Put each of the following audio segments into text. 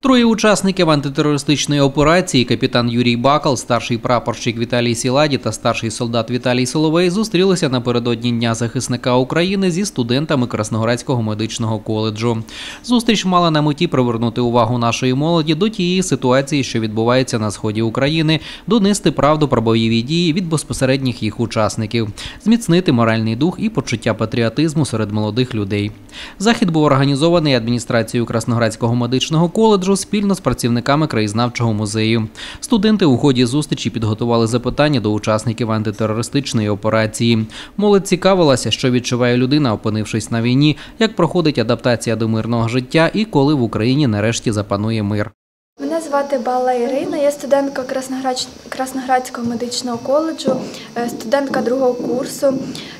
Троє учасників антитерористичної операції капітан Юрій Бакал, старший прапорщик Віталій Сіладі та старший солдат Віталій Соловей зустрілися напередодні Дня захисника України зі студентами Красноградського медичного коледжу. Зустріч мала на меті привернути увагу нашої молоді до тієї ситуації, що відбувається на сході України, донести правду про бойові дії від безпосередніх їх учасників, зміцнити моральний дух і почуття патріотизму серед молодих людей. Захід був організований адміністрацією Красноградського медичного коледжу спільно з працівниками краєзнавчого музею. Студенти у ході зустрічі підготували запитання до учасників антитерористичної операції. Молодь цікавилася, що відчуває людина, опинившись на війні, як проходить адаптація до мирного життя і коли в Україні нарешті запанує мир. Мене звати Бала Ірина, я студентка Красноградськ- Красноградського медичного коледжу, е, студентка другого курсу.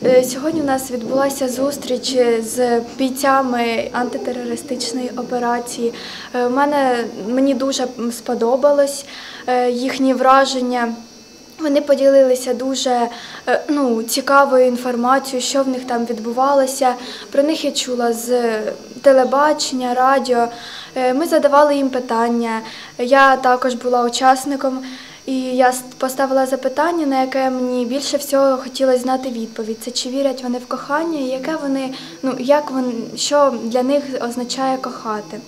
Е, Сьогодні у нас відбулася зустріч з бійцями антитерористичної операції. Е, Мене, мені дуже сподобалось їхні враження. Вони поділилися дуже е, ну, цікавою інформацією, що в них там відбувалося. Про них я чула з телебачення, радіо. Е, Ми задавали їм питання. Я також була учасником, і я поставила запитання, на яке мені більше всього хотілося знати відповідь. Це чи вірять вони в кохання, і яке вони, ну як вони, що для них означає кохати.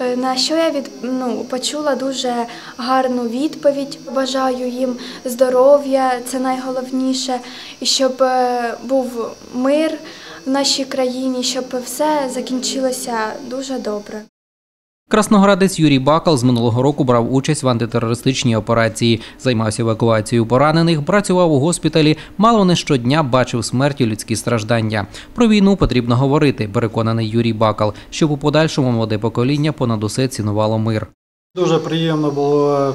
Е, На що я від ну почула дуже гарну відповідь. Бажаю їм здоров'я, це найголовніше, і щоб е, був мир в нашій країні, щоб все закінчилося дуже добре. Красноградець Юрій Бакал з минулого року брав участь в антитерористичній операції, займався евакуацією поранених, працював у госпіталі, мало не щодня бачив смерті людські страждання. Про війну потрібно говорити, переконаний Юрій Бакал, щоб у подальшому молоде покоління понад усе цінувало мир. Дуже приємно було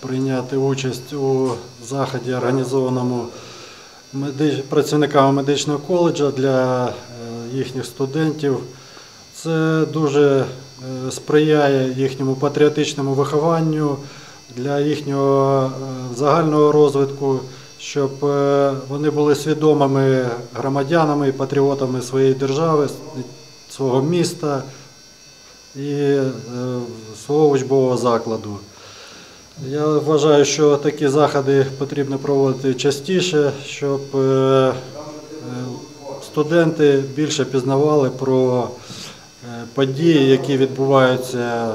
прийняти участь у заході, організованому працівниками медичного коледжу для е, їхніх студентів. Це дуже е, сприяє їхньому патріотичному вихованню, для їхнього е, загального розвитку, щоб е, вони були свідомими громадянами і патріотами своєї держави, свого міста і свого учбового закладу. Я вважаю, що такі заходи потрібно проводити частіше, щоб студенти більше пізнавали про події, які відбуваються е,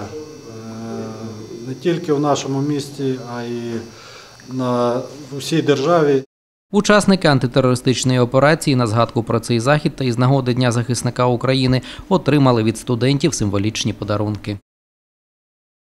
не тільки в нашому місті, а й на всій державі. Учасники антитерористичної операції на згадку про цей захід та із нагоди Дня захисника України отримали від студентів символічні подарунки.